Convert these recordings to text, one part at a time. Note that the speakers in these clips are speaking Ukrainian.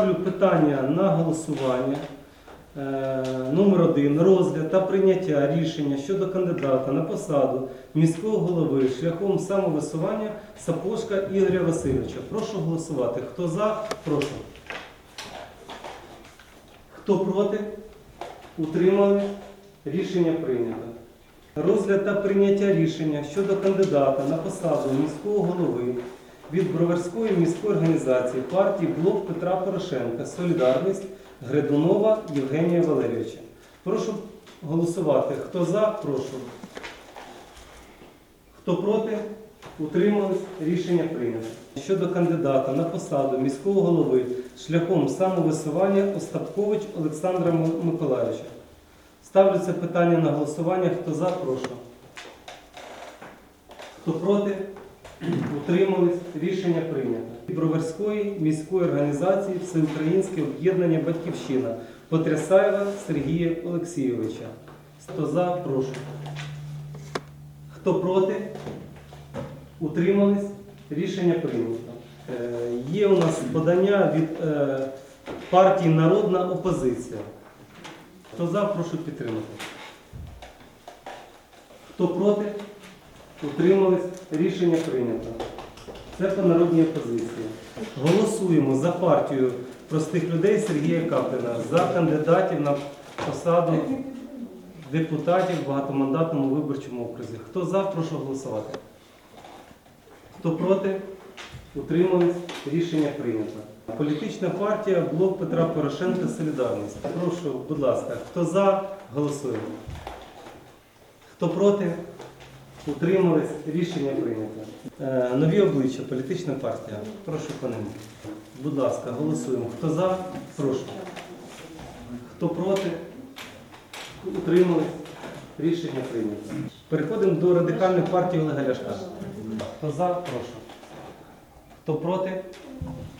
ставлю питання на голосування. Е, Номер один розгляд та прийняття рішення щодо кандидата на посаду міського голови шляхом самовисування Сапожка Ігоря Васильовича. Прошу голосувати. Хто за? Прошу. Хто проти? Утримали? Рішення прийнято. Розгляд та прийняття рішення щодо кандидата на посаду міського голови від Броварської міської організації партії Блок Петра Порошенка Солідарність Гридунова Євгенія Валерійовича. Прошу голосувати. Хто за, прошу. Хто проти? Утримались? Рішення прийнято. Щодо кандидата на посаду міського голови шляхом самовисування Остапкович Олександра М- Миколайовича. Ставлю це питання на голосування. Хто за, прошу. Хто проти? Утримались? Рішення прийнято. Броварської міської організації Всеукраїнське об'єднання Батьківщина Потрясаєва Сергія Олексійовича. Хто за, прошу. Хто проти? Утримались? Рішення прийнято. Е, Є у нас подання від е, партії Народна опозиція. Хто за, прошу підтримати. Хто проти? Утримались? Рішення прийнято. Це по народній опозиції. Голосуємо за партію простих людей Сергія Капліна, за кандидатів на посаду депутатів в багатомандатному виборчому окрузі. Хто за, прошу голосувати. Хто проти? Утримались? Рішення прийнято. Політична партія Блок Петра Порошенка Солідарність. Прошу, будь ласка, хто за, голосуємо. Хто проти? Утримались? Рішення прийнято. Е, Нові обличчя, політична партія. Прошу по ним. Будь ласка, голосуємо. Хто за? Прошу. Хто проти? Утримались? Рішення прийнято. Переходимо до радикальної партії Олега Ляшка. Хто за? Прошу. Хто проти?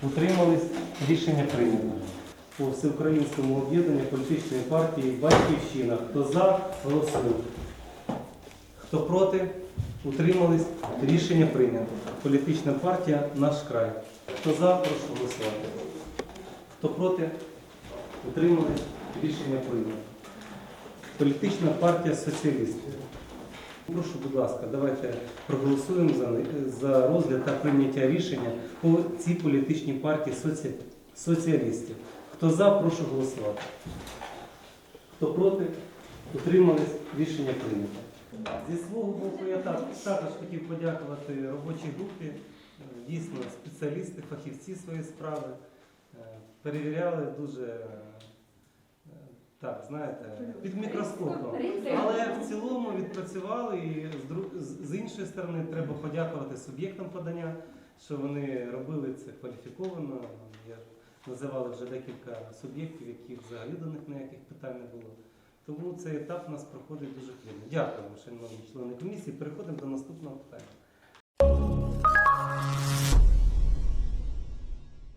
Утримались? Рішення прийнято. По всеукраїнському об'єднанню політичної партії Батьківщина. Хто за? Голосуємо. Хто проти? Утримались? Рішення прийнято. Політична партія Наш край. Хто за? Прошу голосувати. Хто проти? Утримались? Рішення прийнято. Політична партія соціалістів. Прошу, будь ласка, давайте проголосуємо за, за розгляд та прийняття рішення по цій політичній партії соці... соціалістів. Хто за, прошу голосувати. Хто проти? Утримались? Рішення прийнято. Зі свого боку я так, також хотів подякувати робочій групі. Е, Дійсно, спеціалісти, фахівці своєї справи е, перевіряли дуже е, так, знаєте, під мікроскопом. Але в цілому відпрацювали і з, іншої сторони треба подякувати суб'єктам подання, що вони робили це кваліфіковано. Я називали вже декілька суб'єктів, яких взагалі до них ніяких питань не було. Тому цей етап у нас проходить дуже плідно. Дякуємо, шановні члени комісії. Переходимо до наступного питання.